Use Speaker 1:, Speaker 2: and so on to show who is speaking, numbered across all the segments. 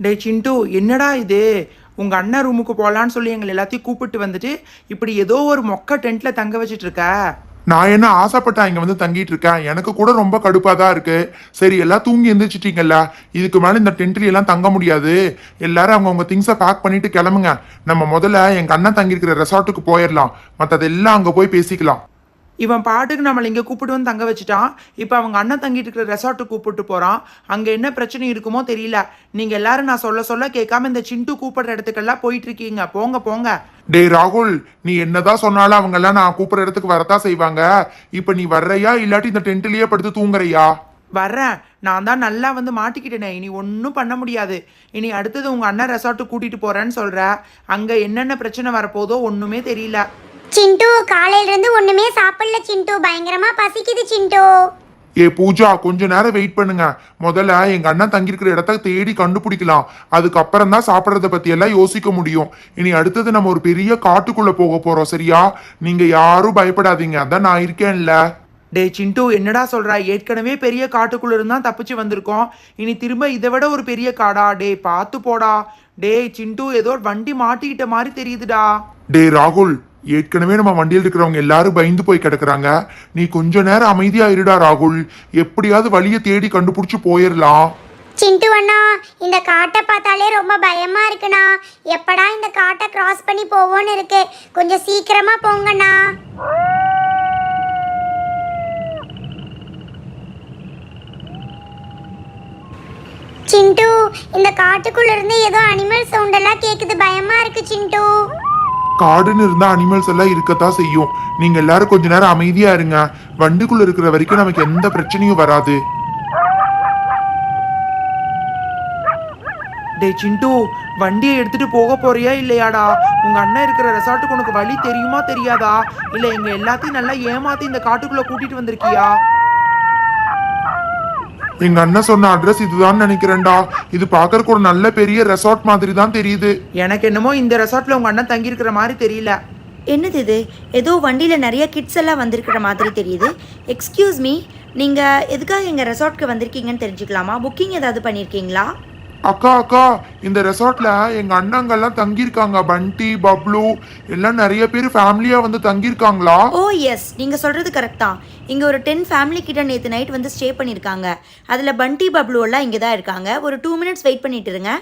Speaker 1: டேய் சிண்டு என்னடா இது? உங்கள் அண்ணன் ரூமுக்கு போகலான்னு சொல்லி எங்களை எல்லாத்தையும் கூப்பிட்டு வந்துட்டு இப்படி ஏதோ ஒரு மொக்க டென்ட்டில் தங்க வச்சுட்டு இருக்க?
Speaker 2: நான் என்ன ஆசைப்பட்டா இங்க வந்து தங்கிட்டு இருக்கேன்? எனக்கு கூட ரொம்ப கடுப்பா தான் இருக்கு. சரி எல்லாம் தூங்கி எந்திரிச்சிட்டீங்கல்ல? இதுக்கு மேல இந்த டென்ட்ல எல்லாம் தங்க முடியாது. எல்லாரும் அவங்கவுங்க திங்ஸை பேக் பண்ணிட்டு கிளம்புங்க. நம்ம முதல்ல எங்க அண்ணன் தங்கியிருக்கிற ரெசார்ட்டுக்கு போயிடலாம் மற்றதெல்லாம் அங்க போய் பேசிக்கலாம்.
Speaker 1: இவன் பாட்டுக்கு நம்மளை இங்கே கூப்பிட்டு வந்து தங்க வச்சுட்டான் இப்போ அவங்க அண்ணன் தங்கிட்டு இருக்கிற ரெசார்ட்டுக்கு கூப்பிட்டு போகிறான் அங்கே என்ன பிரச்சனை இருக்குமோ தெரியல. நீங்கள் எல்லாரும் நான் சொல்ல சொல்ல கேட்காம இந்த சிண்டு கூப்பிடுற இடத்துக்கெல்லாம் போயிட்டு இருக்கீங்க. போங்க போங்க.
Speaker 2: டேய் ராகுல் நீ என்னதான் சொன்னாலும் அவங்க எல்லாம் நான் கூப்பிடுற இடத்துக்கு வரத்தான் செய்வாங்க. இப்ப நீ வர்றையா? இல்லாட்டி இந்த டென்ட்லயே படுத்து தூங்குறையா?
Speaker 1: வர்றேன். நான் தான் நல்லா வந்து மாட்டிக்கிட்டேனே. இனி ஒன்றும் பண்ண முடியாது. இனி அடுத்தது உங்கள் அண்ணன் ரெசார்ட்டுக்கு கூட்டிகிட்டு போகிறேன்னு சொல்கிற அங்கே என்னென்ன பிரச்சனை வரப்போதோ ஒன்றுமே தெரியல.
Speaker 3: சிண்டு காலையில இருந்து ஒண்ணுமே சாப்பிடல சிண்டு. பயங்கரமா பசிக்குது சிண்டு.
Speaker 2: ஏ பூஜா கொஞ்ச நேரம் வெயிட் பண்ணுங்க. முதல்ல எங்க அண்ணன் தங்கியிருக்கிற இடத்த தேடி கண்டுபிடிக்கலாம். அதுக்கப்புறம் தான் சாப்பிட்றத பத்தி எல்லாம் யோசிக்க முடியும். இனி அடுத்தது நம்ம ஒரு பெரிய காட்டுக்குள்ள போக போறோம் சரியா? நீங்க யாரும் பயப்படாதீங்க. அதான் நான் இருக்கேன்ல.
Speaker 1: டே சிண்டு என்னடா சொல்ற? ஏற்கனவே பெரிய காட்டுக்குள்ள இருந்தா தப்பிச்சு வந்திருக்கோம். இனி திரும்ப இதை விட ஒரு பெரிய காடா? டே பார்த்து போடா. டேய் சிண்டு ஏதோ வண்டி மாட்டிக்கிட்ட மாதிரி தெரியுதுடா.
Speaker 2: டே ராகுல் ஏற்கனவே நம்ம வண்டியில் இருக்கிறவங்க எல்லாரும் பயந்து போய் கிடக்குறாங்க. நீ கொஞ்ச நேரம் அமைதியா இருடா ராகுல். எப்படியாவது வழியை தேடி கண்டுபிடிச்சு போயிடலாம்
Speaker 3: சிண்டு அண்ணா இந்த காட்டை பார்த்தாலே ரொம்ப பயமா இருக்குண்ணா. எப்படா இந்த காட்டை கிராஸ் பண்ணி போவோன்னு இருக்கு. கொஞ்சம் சீக்கிரமா போங்கண்ணா. சிண்டு இந்த காட்டுக்குள்ள இருந்து ஏதோ அனிமல் சவுண்ட் எல்லாம் கேக்குது. பயமா இருக்கு சிண்டு.
Speaker 2: காடுன்னு இருந்தா அனிமல்ஸ் எல்லாம் இருக்கத்தான் செய்யும். நீங்க எல்லாரும் கொஞ்ச நேரம் அமைதியா இருங்க. வண்டிக்குள்ள இருக்கிற வரைக்கும் நமக்கு எந்த பிரச்சனையும் வராது.
Speaker 1: டே சிண்டு வண்டியை எடுத்துட்டு போக போறியா இல்லையாடா? உங்க அண்ணன் இருக்கிற ரெசார்ட்டுக்கு உனக்கு வழி தெரியுமா தெரியாதா? இல்ல எங்க எல்லாத்தையும் நல்லா ஏமாத்தி இந்த காட்டுக்குள்ள கூட்டிட்டு வந்திருக்கியா?
Speaker 2: எங்க அண்ணன் சொன்ன அட்ரஸ் இதுதான் நினைக்கிறேன்டா. இது பாக்கறதுக்கு ஒரு நல்ல பெரிய ரெசார்ட் மாதிரி தான் தெரியுது.
Speaker 1: எனக்கு என்னமோ இந்த ரெசார்ட்ல உங்க அண்ணன் தங்கியிருக்கிற மாதிரி தெரியல.
Speaker 4: என்னது இது? ஏதோ வண்டியில் நிறைய கிட்ஸ் எல்லாம் வந்திருக்கிற மாதிரி தெரியுது. எக்ஸ்கியூஸ் மீ நீங்கள் எதுக்காக எங்கள் ரெசார்ட்க்கு வந்திருக்கீங்கன்னு தெரிஞ்சுக்கலாமா? புக்கிங் ஏதாவது பண்ணியிருக்கீங்களா
Speaker 2: அக்கா அக்கா இந்த ரெசார்ட்ல எங்க அண்ணங்கெல்லாம் தங்கியிருக்காங்க. பண்டி பப்ளு எல்லாம் நிறைய பேர் ஃபேமிலியா வந்து தங்கியிருக்காங்களா?
Speaker 4: ஓ எஸ். நீங்கள் சொல்கிறது கரெக்ட் தான். இங்கே ஒரு டென் ஃபேமிலி கிட்ட நேற்று நைட் வந்து ஸ்டே பண்ணியிருக்காங்க. அதில் பண்டி பப்ளு எல்லாம் இங்கே தான் இருக்காங்க. ஒரு டூ மினிட்ஸ் வெயிட் பண்ணிட்டு இருங்க.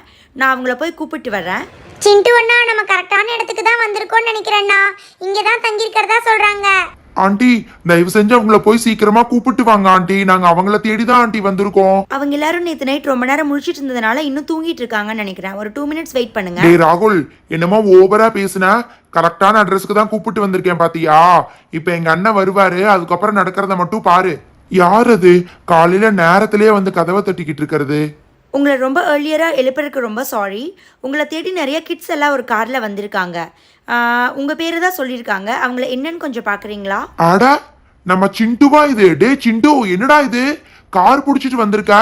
Speaker 4: நான் அவங்கள போய் கூப்பிட்டு வர்றேன்.
Speaker 3: சிண்டு அண்ணா நம்ம கரெக்டான இடத்துக்கு தான் வந்திருக்கோம்னு நினைக்கிறேண்ணா இங்க தான் தங்கி இருக்கிறதா சொல்றாங்க.
Speaker 2: ஆண்டி தயவு செஞ்சு அவங்கள போய் சீக்கிரமா கூப்பிட்டு வாங்க ஆண்டி. நாங்க அவங்கள தேடி தான் ஆண்டி வந்திருக்கோம்.
Speaker 4: அவங்க எல்லாரும் நேற்று நைட் ரொம்ப நேரம் முழிச்சிட்டு இருந்ததுனால இன்னும் தூங்கிட்டு இருக்காங்கன்னு நினைக்கிறேன். ஒரு டூ மினிட்ஸ் வெயிட் பண்ணுங்க.
Speaker 2: டேய் ராகுல் என்னமோ ஓவரா பேசுன. கரெக்டான அட்ரஸ்க்கு தான் கூப்பிட்டு வந்திருக்கேன் பாத்தியா? இப்ப எங்க அண்ணன் வருவாரு அதுக்கப்புறம் நடக்கிறத மட்டும் பாரு. யார் அது? காலையில நேரத்திலேயே வந்து கதவை தட்டிக்கிட்டு இருக்கிறது.
Speaker 4: உங்களை ரொம்ப ஏர்லியராக எழுப்புறதுக்கு ரொம்ப சாரி உங்களை தேடி நிறைய கிட்ஸ் எல்லாம் ஒரு காரில் வந்திருக்காங்க. உங்கள் பேர் தான் சொல்லியிருக்காங்க. அவங்கள என்னன்னு கொஞ்சம் பார்க்குறீங்களா
Speaker 2: அட நம்ம சிண்டுவா இது? டே சிண்டு என்னடா இது? கார் புடிச்சிட்டு வந்திருக்க?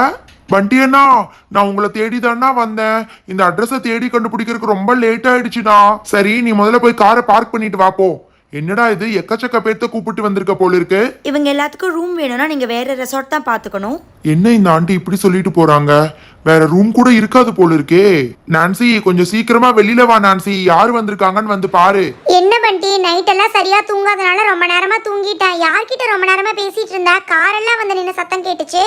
Speaker 2: வண்டி அண்ணா நான் உங்களை தேடி வந்தேன். இந்த அட்ரஸை தேடி கண்டுபிடிக்கிறதுக்கு ரொம்ப லேட் ஆயிடுச்சுண்ணா. சரி நீ முதல்ல போய் காரை பார்க் பண்ணிட்டு வா போ. என்னடா இது? எக்கச்சக்க பேர்த்த கூப்பிட்டு வந்திருக்க போல இருக்கு.
Speaker 4: இவங்க எல்லாத்துக்கும் ரூம் வேணும்னா நீங்கள் வேறு ரெசார்ட் தான் பார்த்துக்கணும்
Speaker 2: என்ன இந்த ஆண்டி இப்படி சொல்லிட்டு போறாங்க? வேற ரூம் கூட இருக்காது போல இருக்கே நான்சி கொஞ்சம் சீக்கிரமா வெளியில வா நான்சி யார் வந்திருக்காங்கன்னு வந்து பாரு.
Speaker 3: என்ன பண்டி? நைட் எல்லாம் சரியா தூங்காதனால ரொம்ப நேரமா தூங்கிட்டேன் யார்கிட்ட ரொம்ப நேரமா பேசிட்டு இருந்தா? காரெல்லாம் வந்து நின்று சத்தம் கேட்டுச்சு.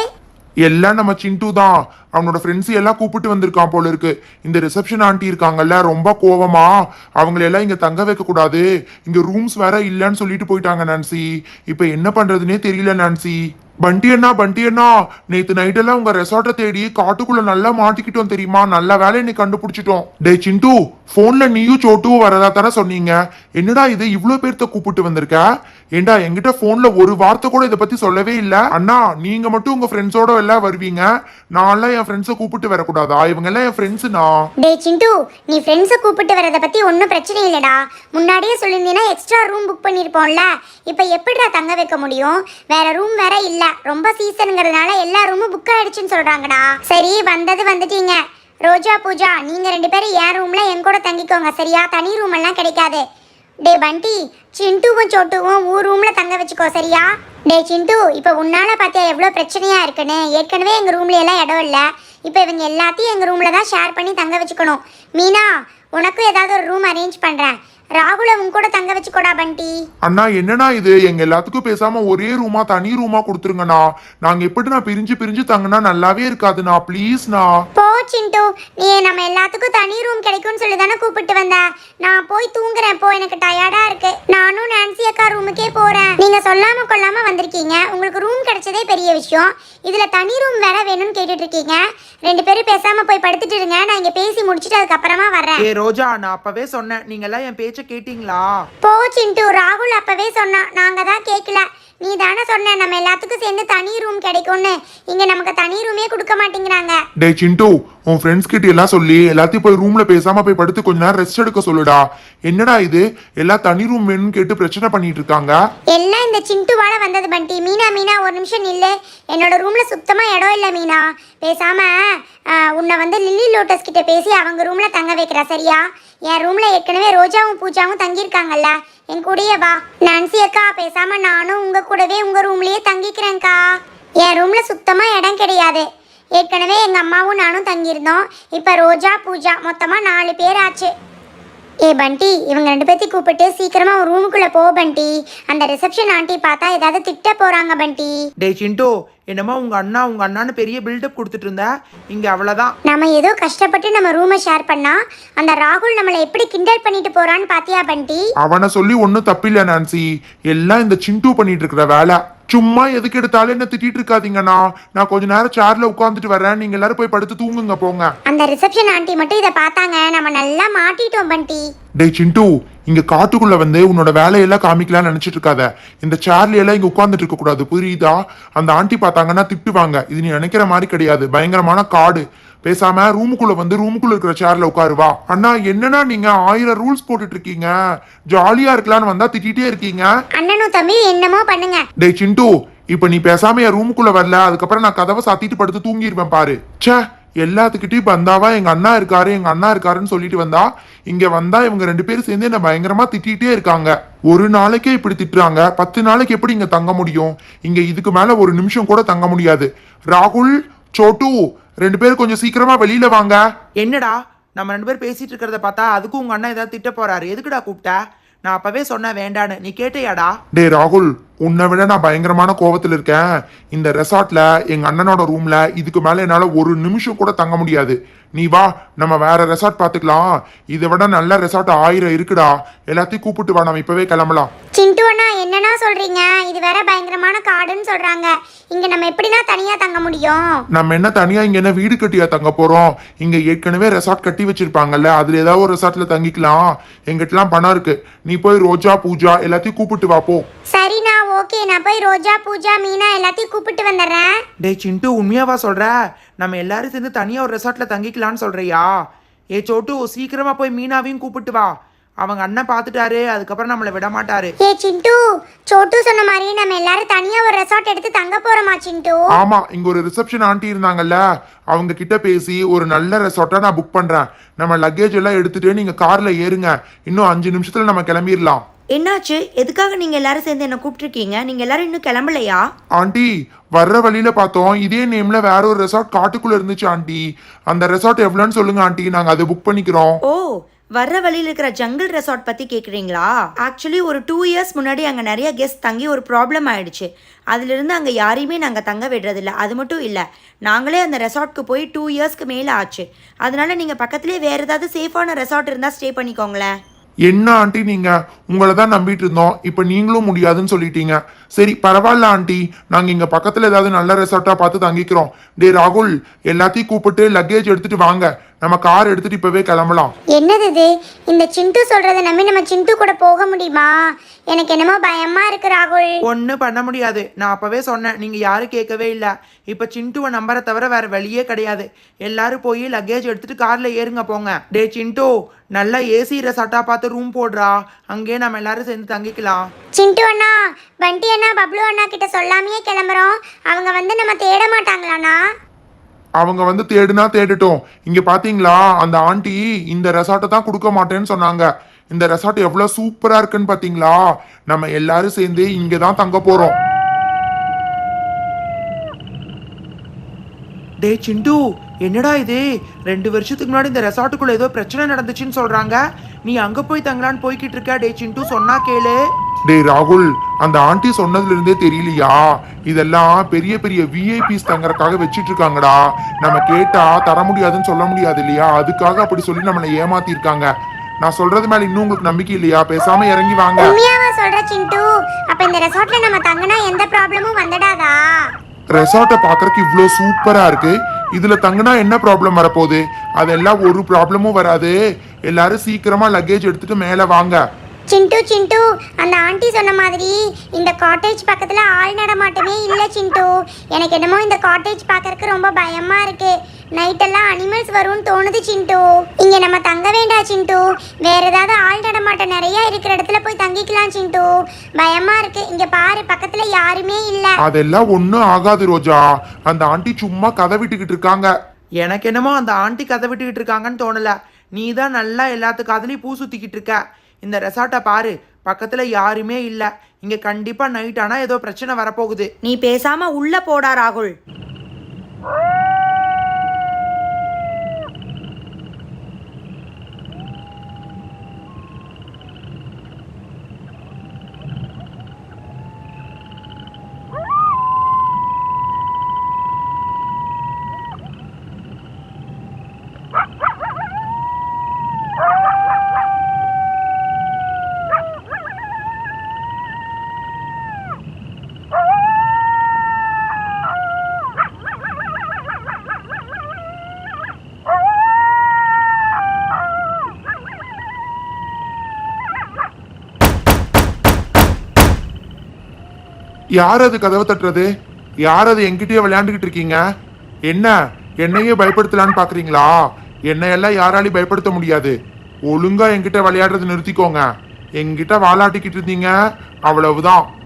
Speaker 2: எல்லாம் நம்ம சிண்டு தான். அவனோட ஃப்ரெண்ட்ஸ் எல்லாம் கூப்பிட்டு வந்திருக்கான் போல இருக்கு இந்த ரிசப்ஷன் ஆண்டி இருக்காங்கல்ல ரொம்ப கோவமா. அவங்கள எல்லாம் இங்க தங்க வைக்க கூடாது. இங்க ரூம்ஸ் வேற இல்லைன்னு சொல்லிட்டு போயிட்டாங்க நான்சி இப்ப என்ன பண்றதுனே தெரியல நான்சி பண்டி அண்ணா பண்டி அண்ணா. நேத்து நைட் எல்லாம் உங்க ரெசார்ட்டை தேடி காட்டுக்குள்ள நல்லா மாட்டிக்கிட்டோம் தெரியுமா? நல்ல வேலையை இன்னைக்கு கண்டுபிடிச்சிட்டோம். டே சிண்டு போன்ல நீயும் சோட்டுவும் வரதா தானே சொன்னீங்க? என்னடா இது இவ்வளவு பேர்த்த கூப்பிட்டு வந்திருக்க? ஏண்டா என்கிட்ட போன்ல ஒரு வார்த்தை கூட இதை பத்தி சொல்லவே இல்ல? அண்ணா நீங்க மட்டும் உங்க ஃப்ரெண்ட்ஸோட எல்லாம் வருவீங்க. நான்லாம் என் ஃப்ரெண்ட்ஸை கூப்பிட்டு வரக்கூடாதா? இவங்க எல்லாம் என் ஃப்ரெண்ட்ஸுண்ணா
Speaker 3: டே சிண்டு நீ ஃப்ரெண்ட்ஸை கூப்பிட்டு வரதை பத்தி ஒன்றும் பிரச்சனை இல்லடா. முன்னாடியே சொல்லியிருந்தீங்கன்னா எக்ஸ்ட்ரா ரூம் புக் பண்ணியிருப்போம்ல. இப்போ எப்படிடா தங்க வைக்க முடியும்? வேற ரூம் வேற இல்ல. ரொம்ப சீசனுங்கிறதுனால எல்லா ரூமும் புக் ஆயிடுச்சுன்னு சொல்றாங்கடா. சரி வந்தது வந்துட்டீங்க. ரோஜா பூஜா நீங்க ரெண்டு பேரும் என் ரூம்ல என் கூட தங்கிக்கோங்க சரியா? தனி ரூம் எல்லாம் கிடைக்காது. டே பண்டி சிண்டுவும் சோட்டுவும் ஊர் ரூம்ல தங்க வச்சுக்கோ சரியா? டே சிண்டு இப்போ உன்னால பார்த்தியா எவ்வளோ பிரச்சனையா இருக்குன்னு? ஏற்கனவே எங்க ரூம்ல எல்லாம் இடம் இல்லை. இப்போ இவங்க எல்லாத்தையும் எங்கள் ரூமில் தான் ஷேர் பண்ணி தங்க வச்சுக்கணும். மீனா உனக்கும் ஏதாவது ஒரு ரூம் அரேஞ்ச் பண்ணுறேன் ராகுலை உன் கூட தங்க வச்சுக்கோடா பண்டி.
Speaker 2: அண்ணா என்னண்ணா இது? எங்க எல்லாத்துக்கும் பேசாம ஒரே ரூமா தனி ரூமா கொடுத்துருங்கண்ணா. நாங்க எப்படி நான் பிரிஞ்சு பிரிஞ்சு தங்கினா நல்லாவே இருக்காதுண்ணா. ப்ளீஸ்ண்ணா
Speaker 3: போ சிண்டு. நீ நம்ம எல்லாத்துக்கும் தனி ரூம் கிடைக்கும்னு சொல்லி தானே கூப்பிட்டு வந்த. நான் போய் தூங்குறேன். போ எனக்கு டயர்டா இருக்கு. நானும் நான்சி அக்கா ரூமுக்கே போறேன். நீங்க சொல்லாம கொள்ளாம வந்திருக்கீங்க. உங்களுக்கு ரூம் கிடைச்சதே பெரிய விஷயம். இதுல தனி ரூம் வேற வேணும்னு கேட்டுட்டு இருக்கீங்க ரெண்டு பேரும் பேசாம போய் படுத்துட்டு இருங்க. நான் இங்க பேசி முடிச்சிட்டு அதுக்கப்புறமா வர்றேன்.
Speaker 1: ஏ ரோஜா நான் அப்பவே சொன்னேன். நீங்க எல்லாம் என் பேச்ச கேட்டீங்களா?
Speaker 3: போ சிண்டு. ராகுல் அப்பவே சொன்னான். நாங்க தான் கேட்கல நீ தானே சொன்ன நம்ம எல்லாத்துக்கும் சேர்ந்து தனி ரூம் கிடைக்கும்னு. இங்க நமக்கு தனி ரூமே கொடுக்க மாட்டேங்கிறாங்க.
Speaker 2: டேய் சிண்டு உன் ஃப்ரெண்ட்ஸ் கிட்ட எல்லாம் சொல்லி எல்லாத்தையும் போய் ரூம்ல பேசாம போய் படுத்து கொஞ்ச நேரம் ரெஸ்ட் எடுக்க சொல்லுடா. என்னடா இது? எல்லாம் தனி ரூம் வேணும்னு கேட்டு பிரச்சனை பண்ணிட்டு இருக்காங்க.
Speaker 3: எல்லாம் இந்த சிண்டுவால வந்தது பண்டி. மீனா மீனா ஒரு நிமிஷம் நில்லு. என்னோட ரூம்ல சுத்தமா இடம் இல்லை மீனா. பேசாம ஆ, உன்னை வந்து லில்லி லோட்டஸ் கிட்ட பேசி அவங்க ரூம்ல தங்க வைக்கிறா சரியா? என் ரூம்ல ஏற்கனவே ரோஜாவும் பூஜாவும் தங்கியிருக்காங்கல்ல. என் கூடயே வா. நான்சி அக்கா பேசாம நானும் உங்க கூடவே உங்க ரூம்லயே தங்கிக்கிறேன்க்கா. என் ரூம்ல சுத்தமா இடம் கிடையாது. ஏற்கனவே எங்க அம்மாவும் நானும் தங்கியிருந்தோம். இப்ப ரோஜா பூஜா மொத்தமா நாலு பேர் ஆச்சு. ஏ பண்டி இவங்க ரெண்டு பேர்த்தையும் கூப்பிட்டு சீக்கிரமா ஒரு ரூமுக்குள்ள போ பண்டி. அந்த ரிசப்ஷன் ஆண்டி பார்த்தா ஏதாவது திட்ட போறாங்க பண்டி.
Speaker 1: டேய் சிண்டு என்னமோ உங்க அண்ணா உங்க அண்ணான்னு பெரிய பில்டப் கொடுத்துட்டு இருந்த இங்க அவ்வளவுதான்.
Speaker 3: நம்ம ஏதோ கஷ்டப்பட்டு நம்ம ரூமை ஷேர் பண்ணா அந்த ராகுல் நம்மளை எப்படி கிண்டல் பண்ணிட்டு போறான்னு பாத்தியா பண்டி?
Speaker 2: அவனை சொல்லி ஒன்னும் தப்பில்ல நான்சி. எல்லாம் இந்த சிண்டு பண்ணிட்டு இருக்கிற வேலை. சும்மா எதுக்கு எடுத்தாலும் என்ன திட்டிட்டு இருக்காதீங்கண்ணா நான் கொஞ்ச நேரம் சேர்ல உட்காந்துட்டு வரேன். நீங்க எல்லாரும் போய் படுத்து தூங்குங்க போங்க.
Speaker 3: அந்த ரிசப்ஷன் ஆண்டி மட்டும் இதை பார்த்தாங்க. நம்ம நல்லா மாட்டிட்டோம் பண்டி.
Speaker 2: டேய் சிண்டு இங்க காட்டுக்குள்ள வந்து உன்னோட வேலையெல்லாம் காமிக்கலாம்னு நினைச்சிட்டு இருக்காத. இந்த சேர்ல எல்லாம் இங்க உட்கார்ந்துட்டு இருக்க கூடாது புரியுதா? அந்த ஆண்டி பார்த்தாங்கன்னா திட்டுவாங்க. இது நீ நினைக்கிற மாதிரி கிடையாது. பயங்கரமான காடு. பேசாம ரூமுக்குள்ள வந்து ரூமுக்குள்ள இருக்கிற சேர்ல உட்காருவா அண்ணா என்னன்னா நீங்க ஆயிரம் ரூல்ஸ் போட்டுட்டு இருக்கீங்க? ஜாலியா இருக்கலாம்னு வந்தா திட்டிட்டே இருக்கீங்க.
Speaker 3: அண்ணனும் தம்பி என்னமோ பண்ணுங்க.
Speaker 2: டேய் சிண்டு இப்ப நீ பேசாம என் ரூமுக்குள்ள வரல அதுக்கப்புறம் நான் கதவை சாத்திட்டு படுத்து தூங்கிருப்பேன் பாரு. ச்சே எல்லாத்துக்கிட்டையும் வந்தாவா எங்க அண்ணா இருக்காரு எங்க அண்ணா இருக்காருன்னு சொல்லிட்டு வந்தா இங்க வந்தா இவங்க ரெண்டு பேரும் சேர்ந்து என்ன பயங்கரமா திட்டிகிட்டே இருக்காங்க. ஒரு நாளைக்கே இப்படி திட்டுறாங்க. பத்து நாளைக்கு எப்படி இங்க தங்க முடியும்? இங்க இதுக்கு மேல ஒரு நிமிஷம் கூட தங்க முடியாது. ராகுல் சோட்டு ரெண்டு பேரும் கொஞ்சம் சீக்கிரமா வெளியில வாங்க.
Speaker 1: என்னடா? நம்ம ரெண்டு பேர் பேசிட்டு இருக்கிறத பார்த்தா அதுக்கும் உங்க அண்ணா ஏதாவது திட்ட போறாரு. எதுக்குடா கூப்பிட்ட? நான் அப்பவே சொன்னேன் வேண்டான்னு. நீ கேட்டியாடா?
Speaker 2: டேய் ராகுல் உன்னை விட நான் பயங்கரமான கோவத்துல இருக்கேன். இந்த ரெசார்ட்ல எங்க அண்ணனோட ரூம்ல இதுக்கு மேல என்னால ஒரு நிமிஷம் கூட தங்க முடியாது. நீ வா நம்ம வேற ரெசார்ட் பாத்துக்கலாம் இதை விட நல்ல ரெசார்ட் ஆயிரம் இருக்குடா. எல்லாத்தையும் கூப்பிட்டு வா நம்ம இப்பவே கிளம்பலாம்.
Speaker 3: சிண்டு அண்ணா என்னன்னா வேற பயங்கரமான காடுன்னு சொல்றாங்க. இங்க நம்ம எப்படின்னா தனியா தங்க முடியும்?
Speaker 2: நம்ம என்ன தனியா இங்க என்ன வீடு கட்டியா தங்க போறோம்? இங்க ஏற்கனவே ரெசார்ட் கட்டி வச்சிருப்பாங்கல்ல அதுல ஏதாவது ஒரு ரெசார்ட்ல தங்கிக்கலாம். எங்கிட்டலாம் பணம் இருக்கு. நீ போய் ரோஜா பூஜா எல்லாத்தையும் கூப்பிட்டு வா போ.
Speaker 3: சரிண்ணா ஓகே நான் போய் ரோஜா பூஜா மீனா எல்லாத்தையும் கூப்பிட்டு வந்துடுறேன்.
Speaker 1: டேய் சிண்டு உண்மையாவா சொல்ற? நம்ம எல்லாரும் சேர்ந்து தனியா ஒரு ரெசார்ட்ல தங்கிக்கலாம்னு சொல்றியா? ஏ சோட்டு சீக்கிரமா போய் மீனாவையும் கூப்பிட்டு வா. அவங்க அண்ணன் பார்த்துட்டாரு அதுக்கப்புறம் நம்மளை விட மாட்டாரு
Speaker 3: ஏ சிண்டு சோட்டு சொன்ன மாதிரியே நம்ம எல்லாரும் தனியா ஒரு ரெசார்ட் எடுத்து தங்க போறோமா சிண்டு?
Speaker 2: ஆமா இங்க ஒரு ரிசப்ஷன் ஆண்டி இருந்தாங்கல்ல அவங்க கிட்ட பேசி ஒரு நல்ல ரெசார்ட்டா நான் புக் பண்றேன். நம்ம லக்கேஜ் எல்லாம் எடுத்துட்டு நீங்க கார்ல ஏறுங்க. இன்னும் அஞ்சு நிமிஷத்துல நம்ம கிளம்பிடலாம்
Speaker 4: என்னாச்சு? எதுக்காக நீங்கள் எல்லாரும் சேர்ந்து என்னை கூப்பிட்ருக்கீங்க நீங்கள் எல்லாரும் இன்னும் கிளம்பலையா?
Speaker 2: ஆண்டி வர்ற வழியில பார்த்தோம் இதே நேம்ல வேற ஒரு ரெசார்ட் காட்டுக்குள்ள இருந்துச்சு ஆண்டி அந்த ரெசார்ட் எவ்வளோன்னு சொல்லுங்க ஆண்டி நாங்க அதை புக் பண்ணிக்கிறோம்.
Speaker 4: ஓ வர்ற வழியில் இருக்கிற ஜங்கிள் ரெசார்ட் பற்றி கேட்குறீங்களா ஆக்சுவலி ஒரு டூ இயர்ஸ் முன்னாடி அங்கே நிறைய கெஸ்ட் தங்கி ஒரு ப்ராப்ளம் ஆயிடுச்சு. அதுலேருந்து அங்கே யாரையுமே நாங்கள் தங்க விடுறதில்ல. அது மட்டும் இல்லை நாங்களே அந்த ரெசார்ட்க்கு போய் டூ இயர்ஸ்க்கு மேலே ஆச்சு. அதனால நீங்கள் பக்கத்துலேயே வேறு ஏதாவது சேஃபான ரெசார்ட் இருந்தால் ஸ்டே பண்ணிக்கோங்களேன்.
Speaker 2: என்ன ஆண்டி நீங்க? உங்களை தான் நம்பிட்டு இருந்தோம். இப்ப நீங்களும் முடியாதுன்னு சொல்லிட்டீங்க. சரி பரவாயில்ல ஆண்டி. நாங்க இங்க பக்கத்துல ஏதாவது நல்ல ரெசார்ட்டா பார்த்து தங்கிக்கிறோம். டே ராகுல் எல்லாத்தையும் கூப்பிட்டு லக்கேஜ் எடுத்துட்டு வாங்க. நம்ம கார் எடுத்துட்டு இப்பவே கிளம்பலாம்.
Speaker 3: என்னது இது? இந்த சிண்டு சொல்றத நம்பி நம்ம சிண்டு கூட போக முடியுமா? எனக்கு என்னமோ பயமா இருக்கு ராகுல்.
Speaker 1: ஒன்றும் பண்ண முடியாது. நான் அப்பவே சொன்னேன் நீங்க யாரும் கேட்கவே இல்லை. இப்போ சிண்டுவை நம்பரை தவிர வேற வழியே கிடையாது. எல்லாரும் போய் லக்கேஜ் எடுத்துட்டு கார்ல ஏறுங்க போங்க. டே சிண்டு நல்லா ஏசி ரெசார்ட்டா பார்த்து ரூம் போடுறா. அங்கேயே நம்ம எல்லாரும் சேர்ந்து தங்கிக்கலாம்.
Speaker 3: சிண்டு அண்ணா பண்டி அண்ணா பப்ளு அண்ணா கிட்ட சொல்லாமையே கிளம்புறோம். அவங்க வந்து நம்ம தேட மாட்டாங்களாண்ணா?
Speaker 2: அவங்க வந்து தேடுனா தேடிட்டோம். இங்க பாத்தீங்களா? அந்த ஆண்டி இந்த ரெசார்ட்டை தான் கொடுக்க மாட்டேன்னு சொன்னாங்க. இந்த ரெசார்ட் எவ்வளவு சூப்பரா இருக்குன்னு பாத்தீங்களா? நம்ம எல்லாரும் சேர்ந்து இங்க தான் தங்க போறோம்.
Speaker 1: டே சிண்டு. என்னடா இது? ரெண்டு வருஷத்துக்கு முன்னாடி இந்த ரெசார்ட்டுக்குள்ள ஏதோ பிரச்சனை நடந்துச்சுன்னு சொல்றாங்க. நீ அங்க போய் தங்கலான்னு போய்கிட்டு இருக்க டே சிண்டு சொன்னா கேளு.
Speaker 2: டேய் ராகுல் அந்த ஆண்டி சொன்னதுல இருந்தே தெரியலையா? இதெல்லாம் பெரிய பெரிய விஐபிஸ் தங்கறதுக்காக வச்சிட்டு இருக்காங்கடா நம்ம கேட்டா தர முடியாதுன்னு சொல்ல முடியாது இல்லையா? அதுக்காக அப்படி சொல்லி நம்மளை ஏமாத்தி இருக்காங்க நான் சொல்றது மேல இன்னும் உங்களுக்கு நம்பிக்கை இல்லையா? பேசாம இறங்கி வாங்க.
Speaker 3: உண்மையாவா சொல்ற சிண்டு? அப்ப இந்த ரெசார்ட்ல நம்ம தங்கினா எந்த ப்ராப்ளமும் வந்துடாதா?
Speaker 2: ரெசார்ட்டை பார்க்கறதுக்கு இவ்வளோ சூப்பரா இருக்கு. இதுல தங்கினா என்ன ப்ராப்ளம் வரப்போகுது? அதெல்லாம் ஒரு ப்ராப்ளமும் வராது. எல்லாரும் சீக்கிரமா லக்கேஜ் எடுத்துட்டு மேலே வாங்க.
Speaker 3: சிண்டு சிண்டு அந்த ஆண்டி சொன்ன மாதிரி இந்த காட்டேஜ் பக்கத்துல ஆள் நடமாட்டமே இல்ல சிண்டு எனக்கு என்னமோ இந்த காட்டேஜ் பார்க்கறக்கு ரொம்ப பயமா இருக்கு. நைட் எல்லாம் அனிமல்ஸ் வரும்னு தோணுது சிண்டு. இங்க நம்ம தங்க வேண்டாம் சிண்டு. வேற ஏதாவது ஆள் நடமாட்டம் நிறைய இருக்கிற இடத்துல போய் தங்கிக்கலாம் சிண்டு. பயமா இருக்கு. இங்க பாரு பக்கத்துல யாருமே இல்ல.
Speaker 2: அதெல்லாம் ஒன்றும் ஆகாது ரோஜா. அந்த ஆண்டி சும்மா கதை விட்டுக்கிட்டு இருக்காங்க.
Speaker 1: எனக்கு என்னமோ அந்த ஆண்டி கதை விட்டுக்கிட்டு இருக்காங்கன்னு தோணல. நீ தான் நல்லா எல்லாத்து காதுலயும் பூ சுத்திக்கிட்டு இருக்க. இந்த ரெசார்ட்டை பாரு பக்கத்துல யாருமே இல்ல. இங்க கண்டிப்பா நைட் ஆனா ஏதோ பிரச்சனை வரப்போகுது.
Speaker 4: நீ பேசாம உள்ள போடா ராகுல்.
Speaker 2: யார் அது கதவை தட்டுறது? யார் அது எங்கிட்டயே விளையாண்டுக்கிட்டு இருக்கீங்க? என்ன? என்னையே பயப்படுத்தலான்னு பாக்குறீங்களா? என்னையெல்லாம் யாராலையும் பயப்படுத்த முடியாது. ஒழுங்கா என்கிட்ட விளையாடுறது நிறுத்திக்கோங்க. என்கிட்ட வாலாட்டிக்கிட்டு இருந்தீங்க. அவ்வளவுதான்.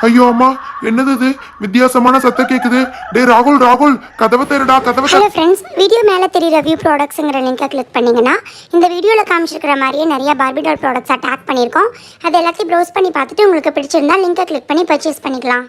Speaker 2: ஐயோ அம்மா. என்னது இது? வித்தியாசமான சத்தம் கேக்குது. டேய் ராகுல் ராகுல் கதவை தருடா கதவை
Speaker 3: ஹலோ ஃப்ரெண்ட்ஸ் வீடியோ மேலே தெரியுற வியூ ப்ராடக்ட்ஸுங்கிற லிங்கை கிளிக் பண்ணிங்கன்னா இந்த வீடியோவில் காமிச்சிருக்கிற மாதிரியே நிறைய பார்பிடால் ப்ராடக்ட்ஸை டேக் பண்ணியிருக்கோம். அது எல்லாத்தையும் ப்ரௌஸ் பண்ணி பார்த்துட்டு உங்களுக்கு பிடிச்சிருந்தா லிங்கை கிளிக் பண்ணி பர்ச்சேஸ் பண்ணிக்கலாம்.